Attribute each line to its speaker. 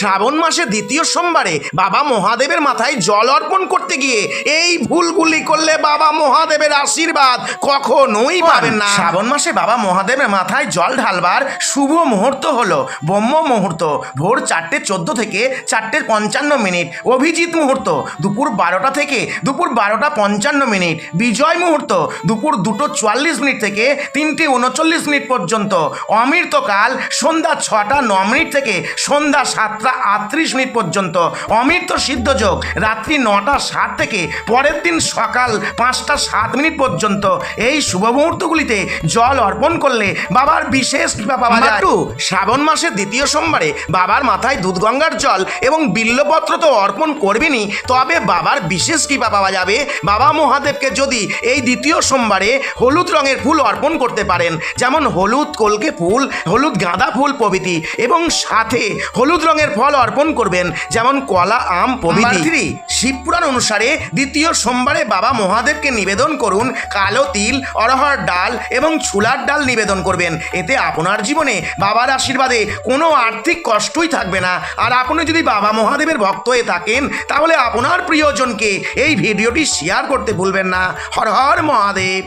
Speaker 1: শ্রাবণ মাসে দ্বিতীয় সোমবারে বাবা মহাদেবের মাথায় জল অর্পণ করতে গিয়ে এই ভুলগুলি করলে বাবা মহাদেবের আশীর্বাদ কখনোই পাবেন না। শ্রাবণ মাসে বাবা মহাদেবের মাথায় জল ঢালবার শুভ মুহূর্ত হলো ব্রহ্ম মুহূর্ত ভোর চারটে চোদ্দ থেকে চারটে পঞ্চান্ন মিনিট অভিজিৎ মুহূর্ত দুপুর বারোটা থেকে দুপুর বারোটা পঞ্চান্ন মিনিট বিজয় মুহূর্ত দুপুর দুটো চুয়াল্লিশ মিনিট থেকে তিনটে উনচল্লিশ মিনিট পর্যন্ত অমৃতকাল সন্ধ্যা ছটা ন মিনিট থেকে সন্ধ্যা সাতটা আটত্রিশ মিনিট পর্যন্ত। অমৃত সিদ্ধ যোগ। রাত্রি নটা সাত থেকে পরের দিন সকাল পাঁচটা সাত মিনিট পর্যন্ত। এই শুভ মুহূর্তগুলিতে জল অর্পণ করলে বাবার বিশেষ কৃপা পাওয়া যায়। শ্রাবণ মাসের দ্বিতীয় সোমবারে বাবার মাথায় দুধ গঙ্গার জল এবং বিল্লপত্র তো অর্পণ করবেনই তবে বাবার বিশেষ কৃপা পাওয়া যাবে। বাবা মহাদেবকে যদি এই দ্বিতীয় সোমবারে হলুদ রঙের ফুল অর্পণ করতে পারেন যেমন হলুদ কলকে ফুল হলুদ গাঁদা ফুল প্রভৃতি এবং সাথে হলুদ রঙের ফল অর্পণ করবেন যেমন কলা আম প্রভৃতি। শিবপুরাণ অনুসারে দ্বিতীয় সোমবারে বাবা মহাদেবকে নিবেদন করুন কালো তিল অরহর ডাল এবং ছুলার ডাল নিবেদন করবেন। এতে আপনার জীবনে বাবার আশীর্বাদে কোনো আর্থিক কষ্টই থাকবে না। আর আপনি যদি বাবা মহাদেবের ভক্ত হয়ে থাকেন তাহলে আপনার প্রিয়জনকে এই ভিডিওটি শেয়ার করতে ভুলবেন না। হর হর মহাদেব।